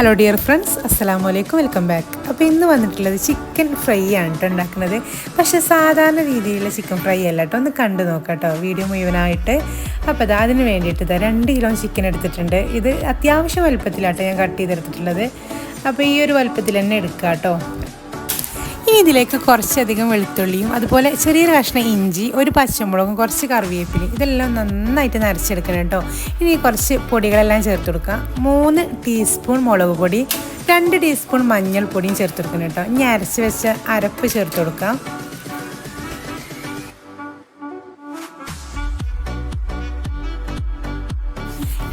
Hello dear friends അസ്സാം വലൈക്കും welcome back അപ്പോൾ ഇന്ന് വന്നിട്ടുള്ളത് ചിക്കൻ ഫ്രൈ ആണ് കേട്ടോ ഉണ്ടാക്കുന്നത്. പക്ഷേ സാധാരണ രീതിയിലുള്ള ചിക്കൻ ഫ്രൈ അല്ല കേട്ടോ ഒന്ന് കണ്ടു നോക്കാം കേട്ടോ വീഡിയോ മുഴുവനായിട്ട്. അപ്പോൾ അത് അതിന് വേണ്ടിയിട്ട് ഇതാ രണ്ട് കിലോ ചിക്കൻ എടുത്തിട്ടുണ്ട്. ഇത് അത്യാവശ്യം വലുപ്പത്തിലാട്ടോ ഞാൻ കട്ട് ചെയ്തെടുത്തിട്ടുള്ളത്. അപ്പോൾ ഈ ഒരു വലുപ്പത്തിൽ തന്നെ എടുക്കുക കേട്ടോ ഇനി ഇതിലേക്ക് കുറച്ചധികം വെളുത്തുള്ളിയും അതുപോലെ ചെറിയൊരു കഷ്ണം ഇഞ്ചി ഒരു പച്ചമുളകും കുറച്ച് കറിവേപ്പിലി ഇതെല്ലാം നന്നായിട്ട് നരച്ചെടുക്കണം കേട്ടോ. ഇനി കുറച്ച് പൊടികളെല്ലാം ചേർത്ത് കൊടുക്കുക. മൂന്ന് ടീസ്പൂൺ മുളക് പൊടി രണ്ട് ടീസ്പൂൺ മഞ്ഞൾപ്പൊടിയും ചേർത്ത് കൊടുക്കണം കേട്ടോ. ഇനി അരച്ച് വെച്ച അരപ്പ് ചേർത്ത് കൊടുക്കാം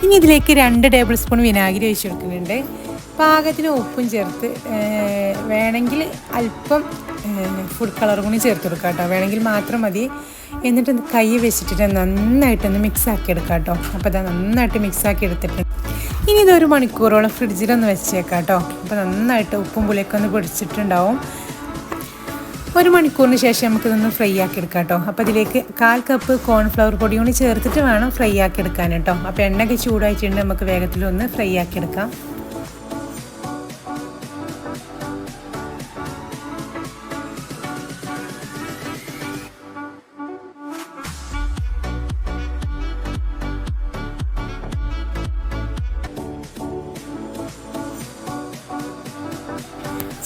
ഇനി ഇതിലേക്ക് രണ്ട് ടേബിൾ സ്പൂൺ വിനാഗിരി ഒഴിച്ച് കൊടുക്കുന്നുണ്ട്. പാകത്തിന് ഉപ്പും ചേർത്ത് വേണമെങ്കിൽ അല്പം ഫുഡ് കളർ കൂടി ചേർത്ത് കൊടുക്കാം കേട്ടോ. വേണമെങ്കിൽ മാത്രം മതി. എന്നിട്ട് കൈ വെച്ചിട്ട് നന്നായിട്ടൊന്ന് മിക്സ് ആക്കി എടുക്കാം കേട്ടോ. അപ്പോൾ അത് നന്നായിട്ട് മിക്സ് ആക്കി എടുത്തിട്ട് ഇനി ഇതൊരു മണിക്കൂറോളം ഫ്രിഡ്ജിലൊന്ന് വെച്ചേക്കാം കേട്ടോ. അപ്പോൾ നന്നായിട്ട് ഉപ്പും പുളിയൊക്കെ ഒന്ന് പിടിച്ചിട്ടുണ്ടാവും. ഒരു മണിക്കൂറിന് ശേഷം നമുക്കിതൊന്ന് ഫ്രൈ ആക്കി എടുക്കാം കേട്ടോ. അപ്പോൾ ഇതിലേക്ക് കാൽ കപ്പ് കോൺഫ്ലവർ പൊടി കൂടി ചേർത്തിട്ട് വേണം ഫ്രൈ ആക്കി എടുക്കാൻ കേട്ടോ. അപ്പോൾ എണ്ണയൊക്കെ ചൂടായിട്ടുണ്ട് നമുക്ക് വേഗത്തിലൊന്ന് ഫ്രൈ ആക്കി എടുക്കാം.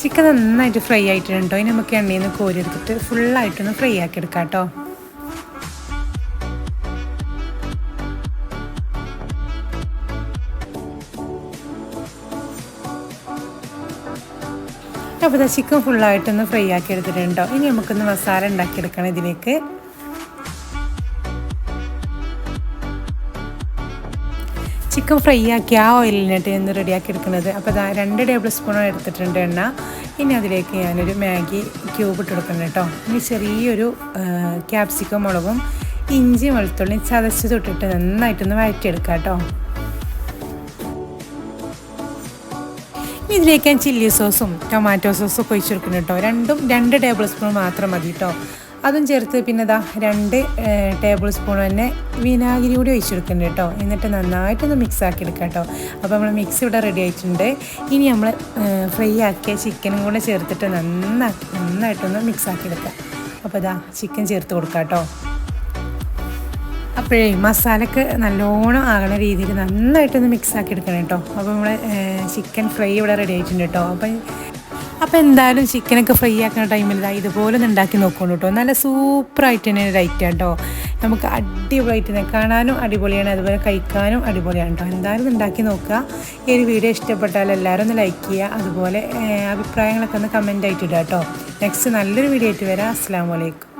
ചിക്കൻ നന്നായിട്ട് ഫ്രൈ ആയിട്ടുണ്ട്. ഇനി നമുക്ക് എണ്ണയിൽ നിന്ന് കോരിയെടുത്തിട്ട് ഫുള്ളായിട്ടൊന്ന് ഫ്രൈ ആക്കി എടുക്കാം കേട്ടോ അപ്പോൾ ചിക്കൻ ഫുള്ളായിട്ടൊന്ന് ഫ്രൈ ആക്കി എടുത്തിട്ടുണ്ടോ ഇനി നമുക്കൊന്ന് മസാല ഉണ്ടാക്കിയെടുക്കണം ഇതിലേക്ക്. ചിക്കൻ ഫ്രൈ ആക്കി ആ ഓയിലിനായിട്ട് ഇന്ന് റെഡിയാക്കി എടുക്കുന്നത്. അപ്പോൾ അതാ രണ്ട് ടേബിൾ സ്പൂണോ എടുത്തിട്ടുണ്ട് എണ്ണ. ഇനി അതിലേക്ക് ഞാനൊരു മാഗി ക്യൂബ് ഇട്ട് കൊടുക്കണം കേട്ടോ. ഇനി ചെറിയൊരു ക്യാപ്സിക്കം മുളകും ഇഞ്ചി വെളുത്തുള്ളി ചതച്ച് തൊട്ടിട്ട് നന്നായിട്ടൊന്ന് വഴറ്റിയെടുക്കാം കേട്ടോ. ഇതിലേക്ക് ഞാൻ ചില്ലി സോസും ടൊമാറ്റോ സോസും ഒക്കെ ഒഴിച്ചു കൊടുക്കണം കേട്ടോ. രണ്ടും രണ്ട് ടേബിൾ സ്പൂൺ മാത്രം മതി കേട്ടോ. അതും ചേർത്ത് പിന്നെ ഇതാ രണ്ട് ടേബിൾ സ്പൂൺ തന്നെ വിനാഗിരി കൂടി ഒഴിച്ചെടുക്കുന്നുണ്ട് കേട്ടോ. എന്നിട്ട് നന്നായിട്ടൊന്ന് മിക്സ് ആക്കി എടുക്കാം കേട്ടോ. അപ്പോൾ നമ്മൾ മിക്സ് ഇവിടെ റെഡി ആയിട്ടുണ്ട്. ഇനി നമ്മൾ ഫ്രൈ ആക്കിയ ചിക്കനും കൂടെ ചേർത്തിട്ട് നന്നാക്കി നന്നായിട്ടൊന്ന് മിക്സ് ആക്കി എടുക്കാം. അപ്പോൾ ഇതാ ചിക്കൻ ചേർത്ത് കൊടുക്കാം കേട്ടോ. അപ്പോഴേ മസാലക്ക് നല്ലോണം ആകണ രീതിയിൽ നന്നായിട്ടൊന്ന് മിക്സ് ആക്കി എടുക്കണം കേട്ടോ. അപ്പോൾ നമ്മൾ ചിക്കൻ ഫ്രൈ ഇവിടെ റെഡി ആയിട്ടുണ്ട് കേട്ടോ. അപ്പം അപ്പോൾ എന്തായാലും ചിക്കനൊക്കെ ഫ്രൈ ആക്കുന്ന ടൈമിൽ ഇതാ ഇതുപോലെ ഒന്ന് ഉണ്ടാക്കി നോക്കണം കേട്ടോ നല്ല സൂപ്പറായിട്ട് തന്നെ റൈറ്റ് കേട്ടോ നമുക്ക് അടിപൊളിയായിട്ട് തന്നെ കാണാനും അടിപൊളിയാണ്. അതുപോലെ കഴിക്കാനും അടിപൊളിയാണ് കേട്ടോ എന്തായാലും ഉണ്ടാക്കി നോക്കുക. ഈ ഒരു വീഡിയോ ഇഷ്ടപ്പെട്ടാൽ എല്ലാവരും ഒന്ന് ലൈക്ക് ചെയ്യുക. അതുപോലെ അഭിപ്രായങ്ങളൊക്കെ ഒന്ന് കമന്റ് ആയിട്ട് ഇടുക കേട്ടോ നെക്സ്റ്റ് നല്ലൊരു വീഡിയോ ആയിട്ട് വരാം. അസ്സാം വലൈക്കും